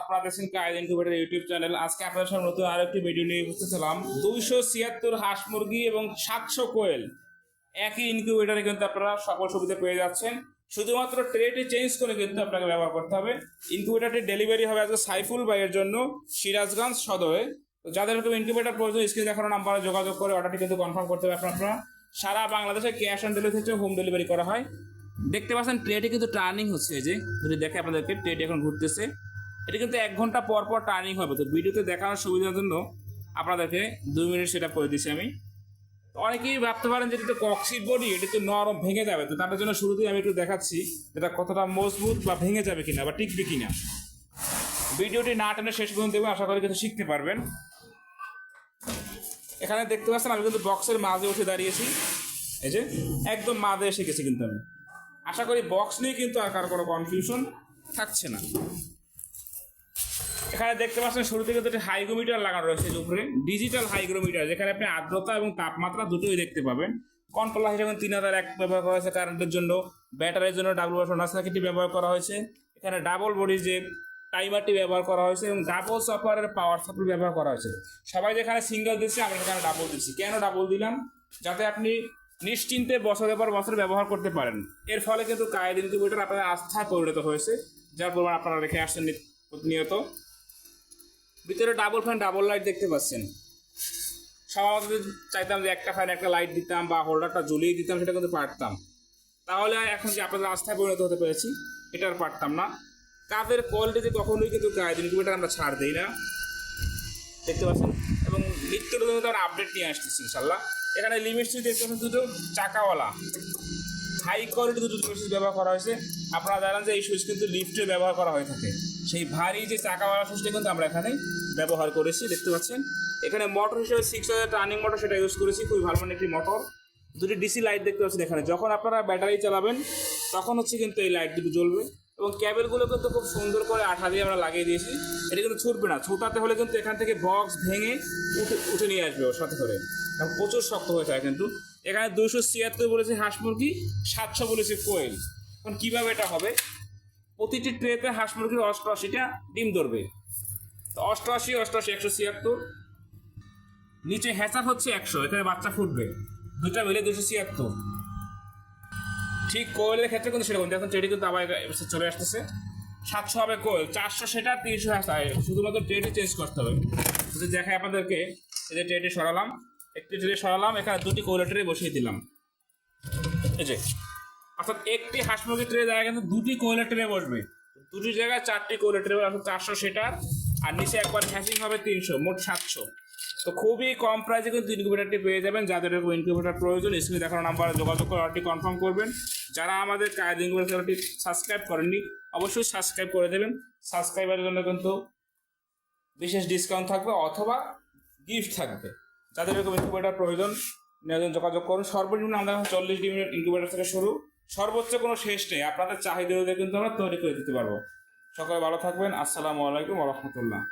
আপনারা দেখছেন Quaid incubator YouTube channel. আজকে আপনাদের নতুন আরেকটি ভিডিও নিয়ে দুইশো ছিয়াত্তর হাঁস মুরগি এবং সাতশো কোয়েল। একই কিন্তু আপনারা সকল সুবিধা পেয়ে যাচ্ছেন। শুধুমাত্র চেঞ্জ করে কিন্তু আপনাকে ব্যবহার করতে হবে। ডেলিভারি হবে সাইফুল ভাইয়ের জন্য, সিরাজগঞ্জ সদরে। যাদের ইনকিউবেটর প্রয়োজন স্ক্রিন দেখানো নাম্বারে যোগাযোগ করে অর্ডারটি কিন্তু কনফার্ম করতে হবে আপনারা। সারা বাংলাদেশে cash on delivery home delivery করা হয়। দেখতে পাচ্ছেন ট্রেটি কিন্তু টার্নিং হচ্ছে এই যে, যদি দেখে আপনাদেরকে ট্রেটি এখন ঘুরতেছে। এটা কিন্তু এক ঘণ্টা পর পর টার্নিং হবে। তো ভিডিওতে দেখানোর সুবিধার জন্য আপনাদেরকে দুই মিনিট সেটা করে দিচ্ছি আমি। অনেকেই ভাবতে পারেন যে এটা তো কক্সিড বডি এটা তো নরম ভেঙে যাবে। তো তার জন্য শুরুতেই আমি একটু দেখাচ্ছি এটা কতটা মজবুত বা ভেঙে যাবে কিনা বা টিকবে কিনা। ভিডিওটি না টেনে শেষ পর্যন্ত দেবো আশা করি কিন্তু শিখতে পারবেন। এখানে দেখতে পাচ্ছেন, আমি কিন্তু বক্সের মাঝে উঠে দাঁড়িয়েছি। এই যে, একদম মাঝে এসে গেছি কিন্তু আমি। আশা করি বক্স নিয়ে কিন্তু আর কারও কোনো কনফিউশন থাকছে না। এখানে দেখতে পাচ্ছেন শুরুতে কিন্তু একটি হাইগ্রোমিটার লাগানো রয়েছে উপরে। ডিজিটাল হাইগ্রোমিটার, যেখানে আপনি আর্দ্রতা এবং তাপমাত্রা দুটোই দেখতে পাবেন। কন্ট্রোলার হিসেবে তিন হাজার এক ব্যবহার করা হয়েছে কারেন্টের জন্য। ব্যাটারির জন্য ডাবল সার্কিটটি ব্যবহার করা হয়েছে। এখানে ডাবল বডি যে টাইমারটি ব্যবহার করা হয়েছে এবং ডাবল সফটওয়্যারের পাওয়ার সাপ্লাই ব্যবহার করা হয়েছে। সবাই যেখানে সিঙ্গেল দিচ্ছে, আমরা সেখানে ডাবল দিচ্ছি। কেন ডাবল দিলাম? যাতে আপনি নিশ্চিন্তে বছরের পর বছর ব্যবহার করতে পারেন। এর ফলে কিন্তু কায়েদ ইনকিউবেটর আপনাদের আস্থায় পরিণত হয়েছে, যার পরিমাণ আপনারা রেখে আসছেন প্রতিনিয়ত ভিতরে ডাবল ফ্যান ডাবল লাইট দেখতে পাচ্ছেন। যদি চাইতাম যে একটা ফ্যান একটা লাইট দিতাম বা হোল্ডারটা জ্বলিয়ে দিতাম, সেটা কিন্তু পারতাম। তাহলে এখন যে আপনাদের আস্থায় পরিণত হতে পেরেছি, এটা আর পারতাম না। কাদের কোয়ালিটিতে কখনোই কিন্তু গায়ে ইনকিউবেটার আমরা ছাড় দিই না। দেখতে পাচ্ছেন? এবং নিত্য নতুন আপডেট নিয়ে আসতেছি ইনশাল্লাহ এখানে লিমিট সুইচ দেখতে পাচ্ছেন দুটো চাকাওয়ালা। হাই কোয়ালিটি দুটো সুইচ ব্যবহার করা হয়েছে। আপনারা জানেন যে এই সুইচ কিন্তু লিফটে ব্যবহার করা হয়ে থাকে। সেই ভারী যে চাকাওয়ালা সুইচটা কিন্তু আমরা এখানে ব্যবহার করেছি, দেখতে পাচ্ছেন। এখানে মোটর হিসেবে সিক্স হাজার টার্নিং মোটর সেটা ইউজ করেছি, খুবই ভালো মানের একটি মোটর দুটি ডিসি লাইট দেখতে পাচ্ছেন এখানে। যখন আপনারা ব্যাটারি চালাবেন, তখন হচ্ছে কিন্তু এই লাইট দুটো জ্বলবে। এবং ক্যাবেলগুলো কিন্তু খুব সুন্দর করে আঠা দিয়ে আমরা লাগিয়ে দিয়েছি। এটা কিন্তু ছুটবে না। ছুটাতে হলে কিন্তু এখান থেকে বক্স ভেঙে উঠে উঠে নিয়ে আসবে ওর সাথে করে। প্রচুর শক্ত হয়ে থাকে কিন্তু। এখানে দুশো ছিয়াত্তর বলেছে হাঁস মুরগি, সাতশো বলেছে কোয়েল। এখন কীভাবে এটা হবে? প্রতিটি ট্রেতে হাঁস মুরগির অষ্টআশিটা ডিম ধরবে। তো অষ্টআশি অষ্টআশি, একশো ছিয়াত্তর। নিচে হ্যাচার হচ্ছে একশো, এখানে বাচ্চা ফুটবে। দুটা মিলে দুশো ছিয়াত্তর। ঠিক কোয়েলের ক্ষেত্রে কিন্তু সেরকম। দেখুন, ট্রেডি কিন্তু আবার চলে আসতেছে। সাতশো হবে কোয়েল, চারশো সেটা, তিনশো হাজার শুধুমাত্র ট্রেডি চেঞ্জ করতে হবে। যদি আপনাদেরকে, এই যে ট্রেডি সরালাম। একটি ট্রে সরালাম, এখানে দুটি কোয়েলের ট্রে বসিয়ে দিলাম। এই যে, অর্থাৎ একটি হাঁস মুরগির ট্রে জায়গায় কিন্তু দুটি কোয়েলের ট্রে বসবে। দুটি জায়গায় চারটি কোয়েলের ট্রে, অর্থাৎ চারশো সেটার, আর নিচে একবার হ্যাচিং হবে তিনশো, মোট সাতশো। তো খুবই কম প্রাইসে কিন্তু ইনকিউবেটারটি পেয়ে যাবেন, যাদের এরকম ইনকিউবেটার প্রয়োজন, স্ক্রিনে দেখানো নাম্বারে যোগাযোগ করে অর্ডারটি কনফার্ম করবেন। যারা আমাদের কাজ ইনকিউবেটারটি সাবস্ক্রাইব করেননি, অবশ্যই সাবস্ক্রাইব করে দেবেন। সাবস্ক্রাইবারের জন্য কিন্তু বিশেষ ডিসকাউন্ট থাকবে অথবা গিফট থাকবে। যাদের এরকম ইনকিউবেটার প্রয়োজন। নিয়োজন যোগাযোগ করুন। সর্বনিম্ন আমাদের এখন চল্লিশ ডিমের ইনকিউবেটার থেকে শুরু। সর্বোচ্চ কোনো শেষ নেই। আপনাদের চাহিদা কিন্তু আমরা তৈরি করে দিতে পারব। সকলে ভালো থাকবেন। আসসালামু আলাইকুম রহমতুল্লাহ।